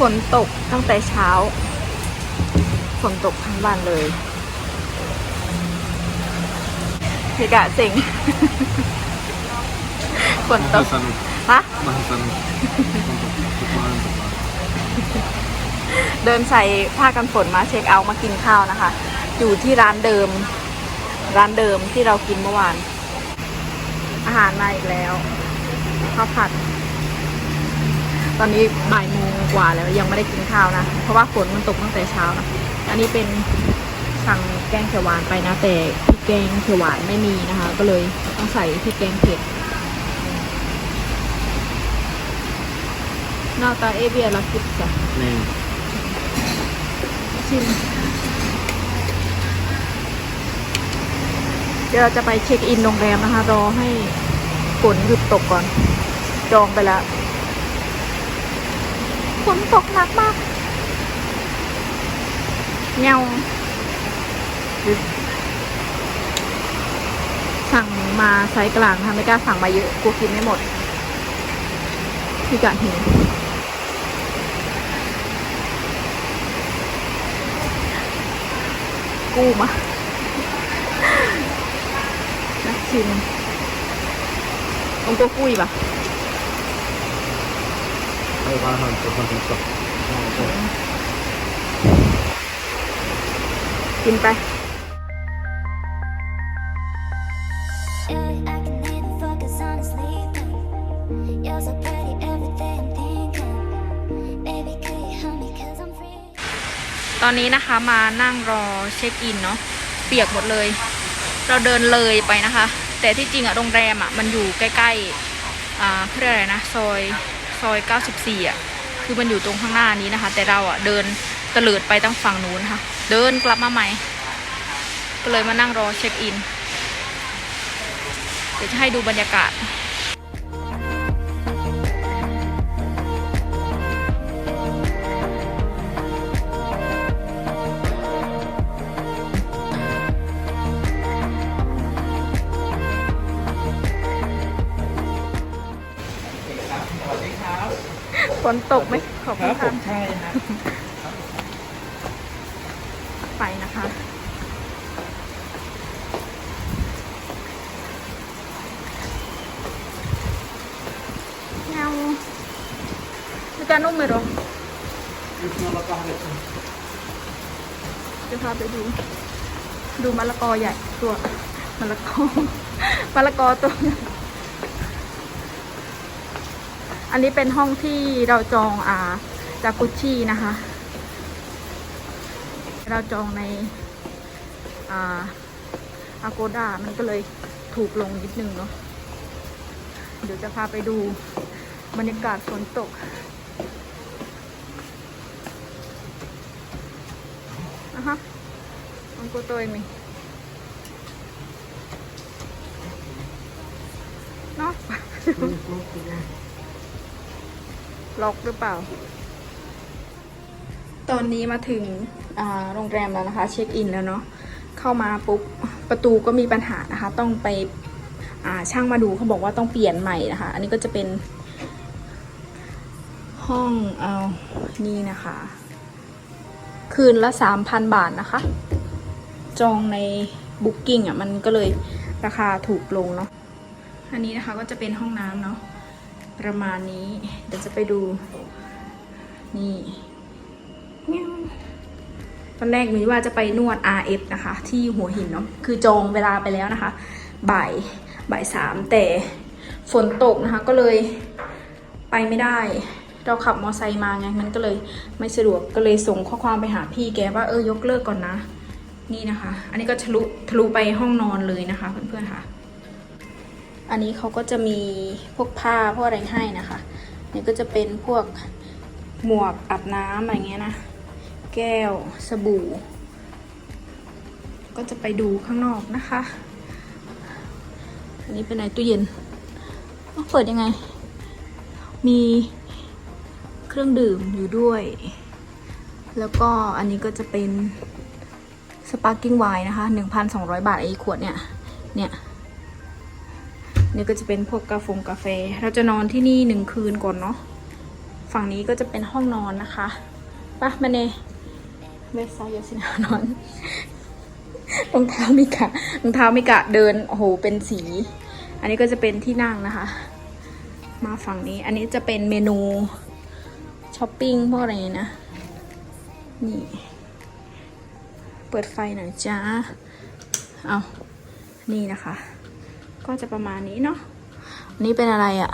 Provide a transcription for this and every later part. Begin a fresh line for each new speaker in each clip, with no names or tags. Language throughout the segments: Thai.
ฝนตกตั้งแต่เช้า ฝนตกทั้งวันเลยเฮกะเซ็งฝนตก
Bahasan,
ฮะ
bahasan untuk kemarin tepat.
เดินใส่ผ้ากันฝนมาเช็คเอาท์มากินข้าวนะคะ อยู่ที่ร้านเดิม ร้านเดิมที่เรากินเมื่อวาน อาหารมาอีกแล้วข้าวผัด ตอนนี้บ่ายโมงกว่าแล้วยังไม่ได้กินข้าวนะ เพราะว่าฝนมันตกตั้งแต่เช้านะ อันนี้เป็นสั่งแกงเขียวหวานไปนะ แต่พริกแกงเขียวหวานไม่มีนะคะ ก็เลยต้องใส่พริกแกงเผ็ดหน้าตาเอเบียลากิปจ้ะ
Nih,
ชิมเดี๋ยวเราจะไปเช็คอินโรงแรมนะคะ รอให้ฝนหยุดตกก่อน จองไปแล้วฝ นตกหนักมากเงาสั่งมาไซส์กลางค่ะไม่กล้าสั่งมาเยอะกลัวกินไม่หมดพี่กะห็นกู้มานักชิมองตัวกุ้ยปะ
ayo bahan tepat tepat.
กินไป
Yeah, I can even focus on sleeping. You're so pretty, everything I'm thinking. Baby, could you help me? Cause I'm free.
ตอนนี้นะคะมานั่งรอเช็คอินเนาะเปียกหมดเลย เราเดินเลยไปนะคะ แต่ที่จริงอะโรงแรมอะมันอยู่ใกล้ๆอ่าเขาเรียกอะไรนะ ซอย ซอย 94อะคือมันอยู่ตรงข้างหน้านี้นะคะ แต่เราอะเดินตะลิดไปตั้งฝั่งนู้นค่ะ เดินกลับมาใหม่ ก็เลยมานั่งรอเช็คอิน เดี๋ยวจะให้ดูบรรยากาศ นตกไหมขอบคุณค่ะ
ใช่ฮะ
ไปนะคะ เงามีการนุ่มไหมหรอจะพาไปดู ดูมะละกอใหญ่ตัวมะละกอมะละกอตัวใหญ่ อันนี้เป็นห้องที่เราจองอ่าจากุชชี่นะคะ เราจองในอ่าอาโกดามันก็เลยถูกลงนิดนึงเนาะเดี๋ยวจะพาไปดูบรรยากาศฝนตกนะฮะอังโกโตยมีเนาะ ล็อกหรือเปล่า ตอนนี้มาถึงโรงแรมแล้วนะคะ เช็คอินแล้วเนาะเข้ามาปุ๊บประตูก็มีปัญหานะคะ ต้องไปช่างมาดูเขาบอกว่าต้องเปลี่ยนใหม่นะคะ อันนี้ก็จะเป็น ห้องเอานี่นะคะ คืนละสามพันบาทนะคะ จองในบุ๊กิ้งอะมันก็เลยราคาถูกลงเนาะอันนี้นะคะก็จะเป็นห้องน้ำเนาะ ประมาณนี้ เดี๋ยวจะไปดู นี่ตอนแรกมีว่าจะไปนวด RF นะคะ ที่หัวหินเนาะคือจองเวลาไปแล้วนะคะ บ่ายบ่ายสามแต่ฝนตกนะคะ ก็เลยไปไม่ได้ เราขับมอไซค์มาไงมันก็เลยไม่สะดวกก็เลยส่งข้อความไปหาพี่แกว่าเออยกเลิกก่อนนะ นี่นะคะ อันนี้ก็ทะลุทะลุไปห้องนอนเลยนะคะ เพื่อนๆค่ะ อันนี้เขาก็จะมีพวกผ้าพวกอะไรให้นะคะ นี่ก็จะเป็นพวกหมวกอาบน้ำอะไรเงี้ยนะ แก้วสบู่ ก็จะไปดูข้างนอกนะคะ อันนี้เป็นไหนตู้เย็นอ้าวเปิดยังไง มีเครื่องดื่มอยู่ด้วย แล้วก็อันนี้ก็จะเป็นสปาร์กิ้งไวน์นะคะ 1,200 บาทไอ้ขวดเนี่ย เนี่ย นี่ก็จะเป็นพวกกาแฟกาแฟ เราจะนอนที่นี่หนึ่งคืนก่อนเนาะ ฝั่งนี้ก็จะเป็นห้องนอนนะคะปะมาเนเวสไซยาสินานอนรองเท้ามิกะรองเท้ามิกะเดินโอ้โหเป็นสี อันนี้ก็จะเป็นที่นั่งนะคะ มาฝั่งนี้ อันนี้จะเป็นเมนูช้อปปิ้งพวกอะไรนะ นี่ เปิดไฟหน่อยจ้า เอานี่นะคะ ก็จะประมาณนี้เนาะอันนี่เป็นอะไรอะ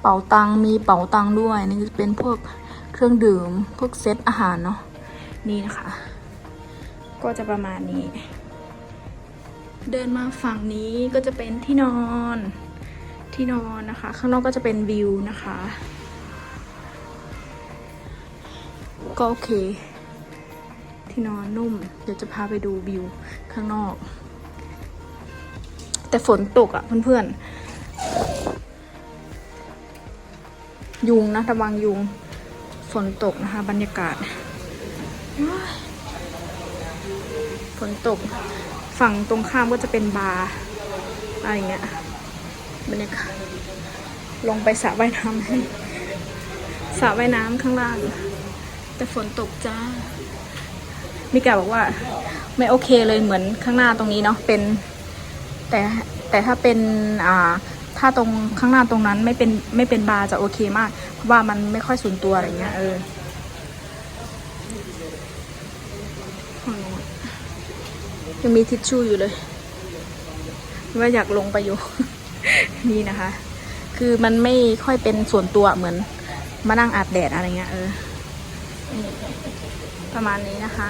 เป๋าตังค์มีเป๋าตังค์ด้วย นี่จะเป็นพวกเครื่องดื่ม พวกเซตอาหารเนาะนี่นะคะ ก็จะประมาณนี้ เดินมาฝั่งนี้ก็จะเป็นที่นอนที่นอนนะคะ ข้างนอกก็จะเป็นวิวนะคะ ก็โอเค ที่นอนนุ่ม เดี๋ยวจะพาไปดูวิวข้างนอก แต่ฝนตกอะ่ะเพื่อนๆ ยุงนะระวังยุง ฝนตกนะคะ บรรยากาศ ฝนตก ฝั่งตรงข้ามก็จะเป็นบาร์อะไรเงี้ย บรรยากาศ ลงไปสระว่ายน้ำให้สระว่ายน้ำข้างล่าง แต่ฝนตกจ้ามิกาบอกว่าไม่โอเคเลยเหมือนข้างหน้าตรงนี้เนาะเป็น แต่แต่ถ้าเป็นอ่าถ้าตรงข้างหน้าตรงนั้นไม่เป็นไม่เป็นบาร์จะโอเคมาก เพราะว่ามันไม่ค่อยส่วนตัวอะไรเงี้ยเออฝั่งโน้นยังมีทิชชู่อยู่เลย ว่าอยากลงไปอยู่ นี่นะคะ คือมันไม่ค่อยเป็นส่วนตัวเหมือนมานั่งอาบแดดอะไรเงี้ยเออนี่ประมาณนี้นะคะ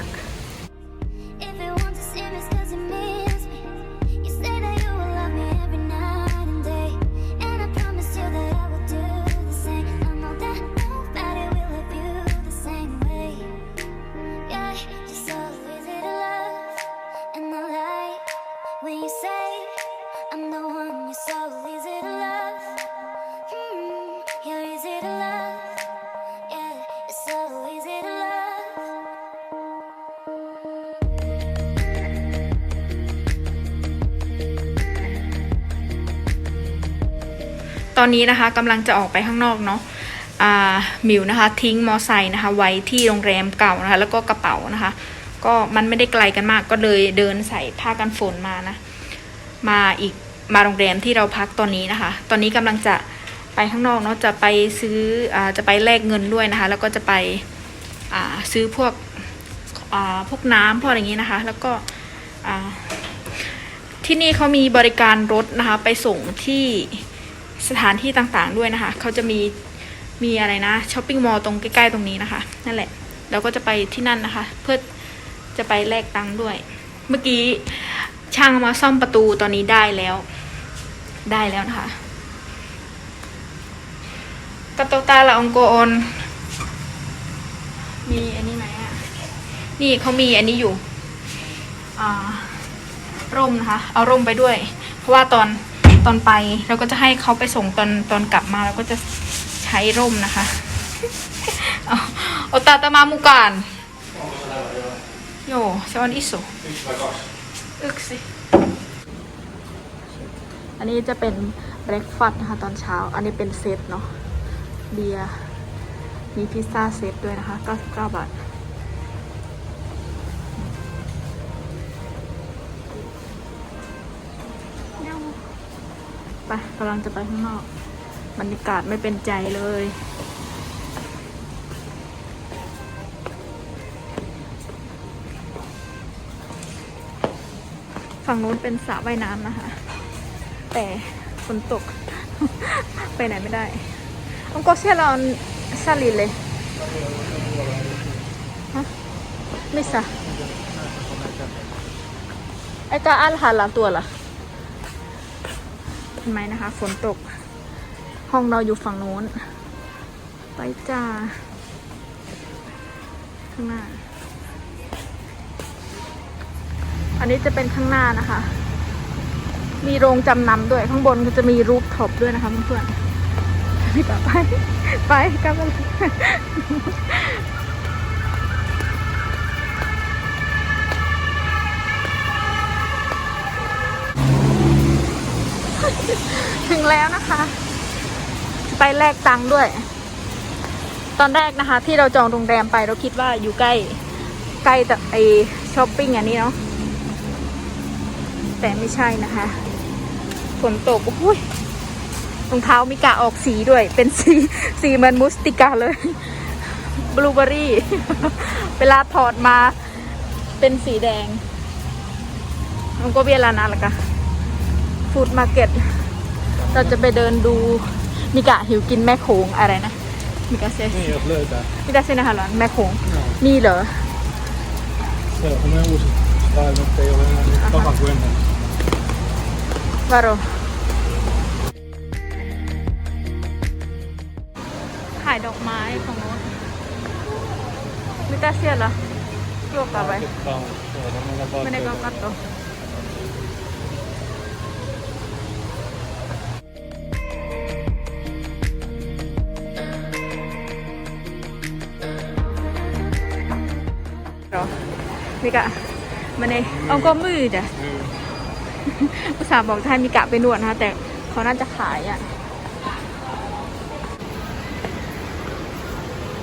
อนนี้นะคะกำลังจะออกไปข้างนอกเนาะมิวนะคะทิ้งมอไซค์นะคะ ไว้ที่โรงแรมเก่านะคะ แล้วก็กระเป๋านะคะ ก็มันไม่ได้ไกลกันมากก็เลยเดินใส่ผ้ากันฝนมานะ มาอีกมาโรงแรมที่เราพักตอนนี้นะคะ ตอนนี้กำลังจะไปข้างนอกเนาะจะไปซื้ออจะไปแลกเงินด้วยนะคะ แล้วก็จะไปซื้อพวกพวกน้ำพวกอะไรอย่างนี้นะคะ แล้วก็ที่นี่เขามีบริการรถนะคะ ไปส่งที่ สถานที่ต่างๆด้วยนะคะ เขาจะมีมีอะไรนะช้อปปิ้งมอลล์ตรงใกล้ๆตรงนี้นะคะ นั่นแหละเราก็จะไปที่นั่นนะคะ เพื่อจะไปแลกตังค์ด้วย เมื่อกี้ช่างมาซ่อมประตูตอนนี้ได้แล้ว ได้แล้วนะคะกระตตาละองโกออนมีอันนี้ไหมอะ นี่เขามีอันนี้อยู่ อ่า ร่มนะคะ เอาร่มไปด้วย เพราะว่าตอน ตอนไปเราก็จะให้เขาไปส่งตอนตอนกลับมาเราก็จะใช้ร่มนะคะเอาเอตาตามามุการโยเซวันอิสุอึกสิอันนี้จะเป็นเบรกฟาสต์นะคะตอนเช้า อันนี้เป็นเซตเนาะเบียร์มีพิซซ่าเซตด้วยนะคะ99บาท ไปกำลังจะไปข้างนอก บรรยากาศไม่เป็นใจเลย ฝั่งนู้นเป็นสระว่ายน้ำนะคะ แต่ฝนตก ไปไหนไม่ได้องก็เชื่อเราซาลินเลยฮะไม่สะไอ้กาอัลฮาลาตัวล่ะ เห็นไหมนะคะ ฝนตก ห้องเราอยู่ฝั่งโน้น ไปจ้า ข้างหน้า อันนี้จะเป็นข้างหน้านะคะ มีโรงจำนำด้วย ข้างบนก็จะมีรูปท็อปด้วยนะคะเพื่อนๆพี่ต่อไป ไปกลับมา แล้วนะคะ ไปแลกตังค์ด้วย ตอนแรกนะคะ ที่เราจองโรงแรมไปเราคิดว่าอยู่ใกล้ใกล้แต่ไอช้อปปิ้งอันนี้เนาะแต่ไม่ใช่นะคะฝนตกโอ้ยรองเท้ามิกาออกสีด้วย เป็นสีสีเหมือนมุสติกาเลยบลูเบอรี่ เวลาถอดมาเป็นสีแดงมันก็เวลานาละกะฟูดมาร์เก็ต เราจะไปเดินดูมิกะหิวกินแม่โขงอะไรนะมิกะเซ
นี่ jag blev där.
มิกะเซนะคะหรอแม่โขง
Ja.
นี่เหรอ
Så jag kommer ihåg style och det och jag tar fan gå in här.
วาโรขายดอกไม้ของโน้นมิกะเซียเหรอโยกกลับไป
Ja, så de har bara
มิกะมาในเอาก็มืดอะอุตส่าห์บอกท่านมีกะไปนวดนะคะแต่เขาน่าจะขายอะ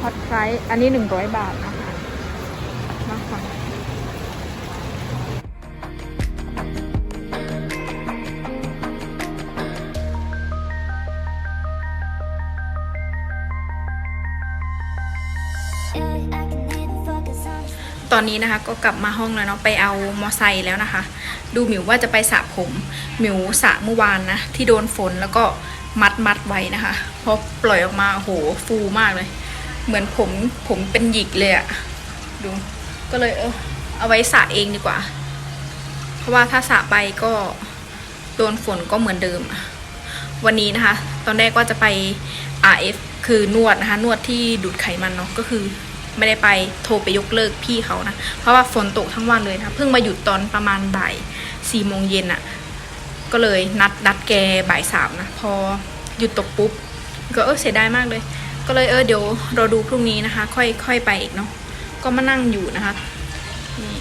ฮอตไฟอันนี้หนึ่งร้อยบาทนะคะมาค่ะ
Yeah, I
ตอนนี้นะคะก็กลับมาห้องแล้วเนาะไปเอามอไซค์แล้วนะคะ ดูหมิวว่าจะไปสระผมหมิวสระเมื่อวานนะที่โดนฝนแล้วก็มัดมัดไว้นะคะพอปล่อยออกมาโหฟูมากเลย เหมือนผมผมเป็นหยิกเลยอะดูก็เลยเออเอาไว้สระเองดีกว่า เพราะว่าถ้าสระไปก็โดนฝนก็เหมือนเดิม วันนี้นะคะ ตอนแรกว่าจะไป RF คือนวดนะคะนวดที่ดูดไขมันเนาะก็คือ ไม่ได้ไปโทรไปยกเลิกพี่เขานะ เพราะว่าฝนตกทั้งวันเลยนะเพิ่งมาหยุดตอนประมาณบ่ายสี่โมงเย็นอะ่ะ ก็เลยนัดนัดแกบ่ายสามนะ พอหยุดตกปุ๊บ ก็เออเสียดายมากเลย ก็เลยเออเดี๋ยวเราดูพรุ่งนี้นะคะ ค่อยค่อยไปอีกเนาะก็มานั่งอยู่นะคะนี่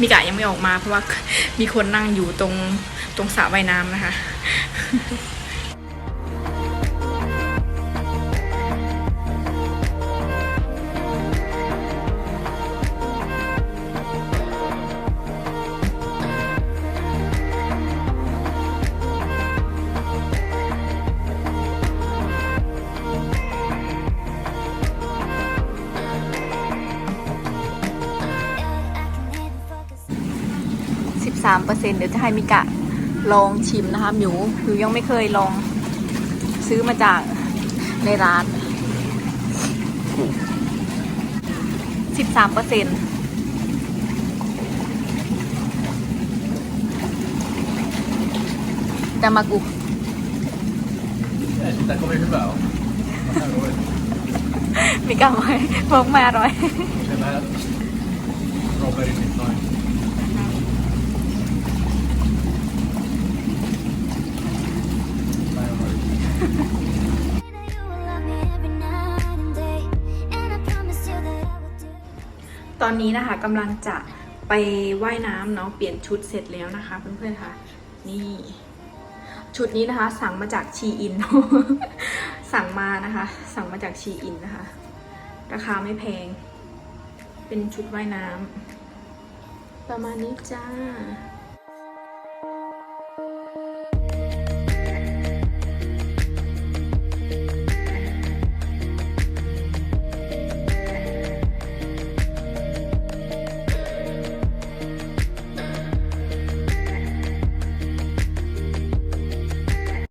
มีกะยังไม่ออกมาเพราะว่ามีคนนั่งอยู่ตรงตรงสระว่ายน้ำนะคะ 13เปอร์เซ็นเดี๋ยวจะให้มิกะลองชิมนะคะหมิวหมิวยังไม่เคยลองซื้อมาจากในร้าน 13เปอร์เซ็นแต่มากู
Nej, titta, kommer i huvudet. ja. Det här var ju-
มิกะไว้พกมาอร่อย
Den här strawberry midnight. Nej, jag
ตอนนี้นะคะกำลังจะไปว่ายน้ำเนาะเปลี่ยนชุดเสร็จแล้วนะคะเพื่อนๆค่ะ นี่ชุดนี้นะคะ สั่งมาจากชีอิน สั่งมานะคะ สั่งมาจากชีอินนะคะ ราคาไม่แพง เป็นชุดว่ายน้ำประมาณนี้จ้า